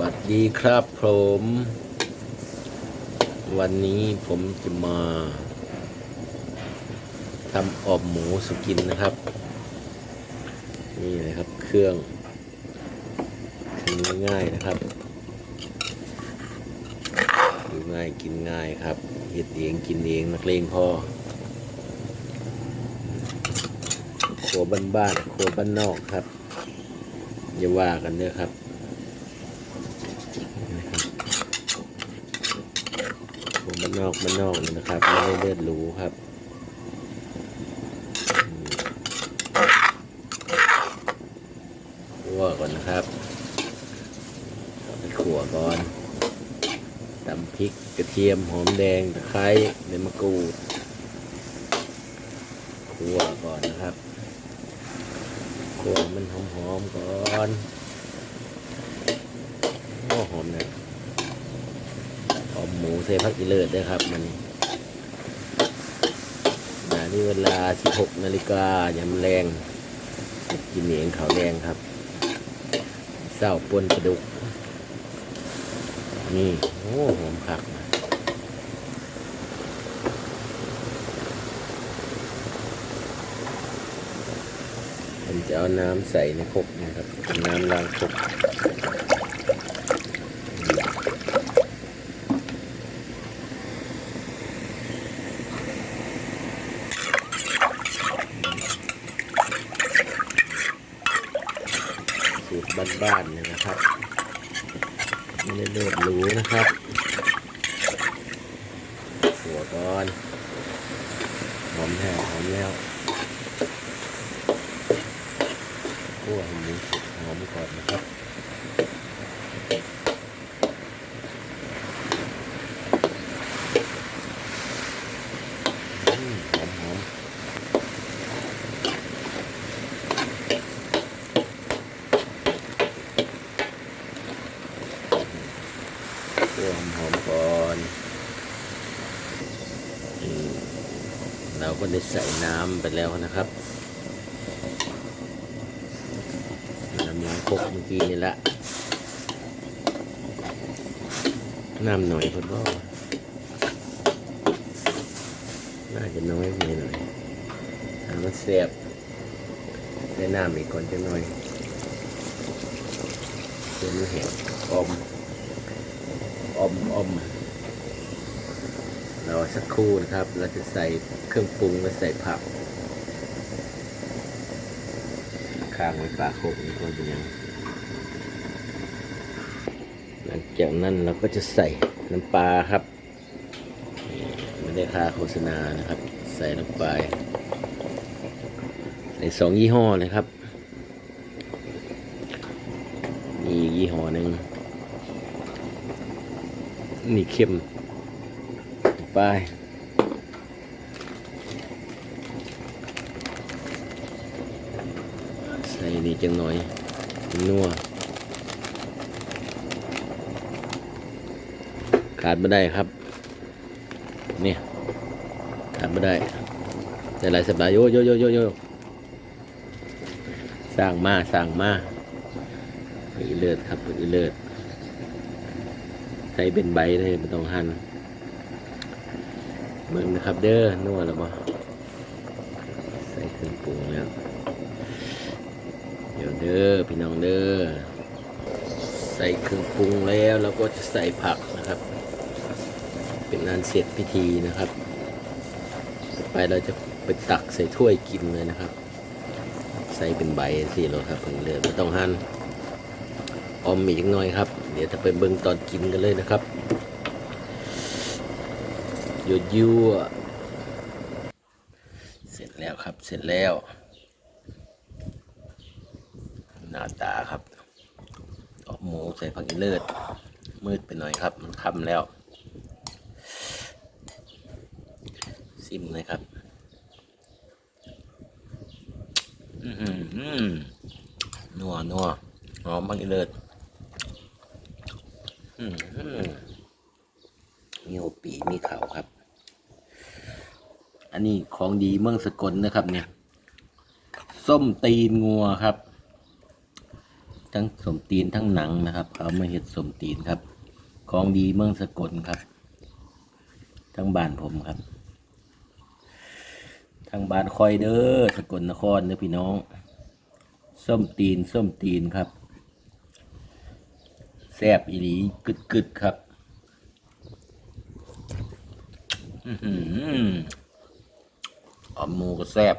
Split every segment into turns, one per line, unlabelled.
วัสดีครับผม วันนี้ผมจะมาทำอบหมูสุกินนะครับ นี่เลยครับเครื่องทำง่ายๆนะครับดูง่ายกินง่ายครับเฮ็ดเองกินเองนักเลงพ่อครัวบ้านๆครัวบ้านนอกครับอย่าว่ากันเด้อครับ ผ มันนอกมันนอกเลยนะครับ ไม่ได้เลือดหรูครับอืมคั่วก่อนนะครับเอาไปขั่วก่อนตำพริกกระเทียมหอมแดงตะไคร้ใบมะกรูดคั่วก่อนนะครับคั่วมันหอมๆก่อนโอ้หอมนะ หอมหมูใส่ผักอีเลิศด้วยครับมันน,นี่เวลา 16 นาฬิกายามแรงกินเองขาวแรงครับเศร้าปนกระดุก นี่ โอ้หอมผักนะผมจะเอาน้ำใส่ในครกนะครับ น้ำล้างครก สูตร บ้านๆเลยนะครับ ไม่ได้เลือดหรูนะครับหัวก่อนหอมแท้หอมแล้วคั่วให้หมูหอมก่อนนะครับอืมหอมหอม ตัวหอมๆก่อนอืม เราก็ได้ใส่น้ำไปแล้วนะครับน้ำล้างครกเมื่อกี้นี่ละน้ำหน่อยพอดว่าน่าจะน้อยไปหน่อยทำมันแซ่บใส่น้ำอีกก่อนจะหน่อยเพื่อมันแห้งอมอมอมเราสักครู่นะครับ เราจะใส่เครื่องปรุงและใส่ผักข้างไว้ปลาโคกนี่ก็เป็นยังหลังจากนั้นเราก็จะใส่น้ำปลาครับไม่ได้ค่าโฆษณานะครับ ใส่ลงไปลาใส่สองยี่ห้อเลยครับนี่ยี่ห้อหนึ่งนี่เข้ม ไป ใส่นี่จังหน่อย นัว ขาดไม่ได้ครับนี่ขาดไม่ได้ใส่หลายสัปดาห์โยโยโยโยโยสร้างมาสร้างมาไปเลิศครับไปเลิศใส่เป็นใบเลยไม่ต้องหั่น เบิ่งนะครับ เด้อนัวแล้วบ่ใส่เครื่องปรุงแล้วเดี๋ยวเด้อพี่น้องเด้อใส่เครื่องปรุงแล้วเราก็จะใส่ผักนะครับ เป็นอันเสร็จพิธีนะครับต่อไปเราจะไปตักใส่ถ้วยกินเลยนะครับ ใส่เป็นใบสิเราครับเพิ่งเลยไม่ต้องหั่นออมอีกหน่อยครับ เดี๋ยวจะไปเบิ่งตอนกินกันเลยนะครับ ยั่วยั่วเสร็จแล้วครับ เสร็จแล้ว หน้าตาครับออกหมูใส่ผักอีเลิศมืดไปหน่อยครับ มันค่ำแล้ว ซิมเลยครับ อือหือนัวนัวหอมผักอีเลิศอืมอื มมีโอปีมีเขาครับ อันนี้ของดีเมืองสกลนะครับ เนี่ย ส้มตีนงัวครับ ทั้งสมตีนทั้งหนังนะครับเขามาเห็ดสมตีนครับ ของดีเมืองสกลครับ ทั้งบ้านผมครับ ทั้งบ้านคอยเด้อสกลนครเด้อพี่น้อง ส้มตีนส้มตีนครับแซบอีหลีกึดกึดครับ อื้อหือมหมูก็แซบ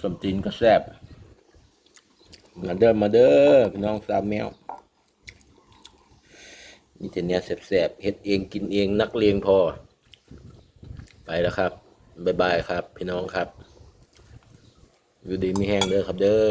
สมตีนก็แซบมาเด้อมาเด้อพี่น้องสามแมวนี่แต่เนี้ยแสบๆเฮ็ดเองกินเองนักเลงพอ ไปแล้วครับ บ๊ายบายครับ พี่น้องครับ อยู่ดีมีแห้งเด้อครับเด้อ